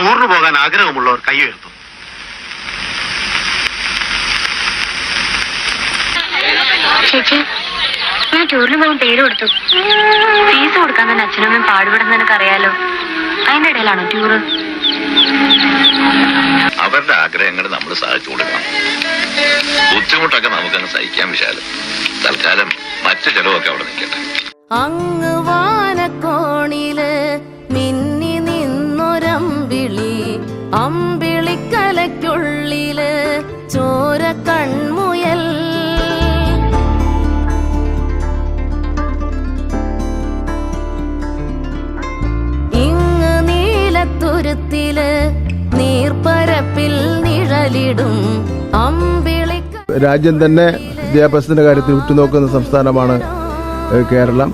ടൂറിന് പോകാൻ ആഗ്രഹമുള്ളവർ കൈ ഉയർത്തും. ചേച്ചി ഞാൻ ടൂറിന് പോകാൻ പേര് കൊടുത്തു. ഫീസ് കൊടുക്കാൻ തന്നെ അച്ഛനമ്മയും പാടുപെടുന്ന എനിക്കറിയാലോ അറിയാലോ അതിന്റെ ഇടയിലാണോ ടൂറ് അവരുടെ ആഗ്രഹങ്ങൾ നമ്മൾ സാധിച്ചു കൊടുക്കണം. ബുദ്ധിമുട്ടൊക്കെ നമുക്കങ്ങ് സഹിക്കാൻ വിശാലം. തൽക്കാലം മറ്റു ചെലവൊക്കെ അവിടെ നിൽക്കട്ടെ. അങ്ങ് വാനക്കോണിൽ അമ്പിളിക്കലയ്ക്കുള്ളിൽ ചോര കൺമുയൽ. ഇങ്ങ് നീലത്തുരുത്തിൽ നീർപ്പരപ്പിൽ നിഴലിടും അമ്പിളി രാജ്യം തന്നെ വിദ്യാഭ്യാസത്തിന്റെ കാര്യത്തിൽ ഉറ്റുനോക്കുന്ന സംസ്ഥാനമാണ് കേരളം.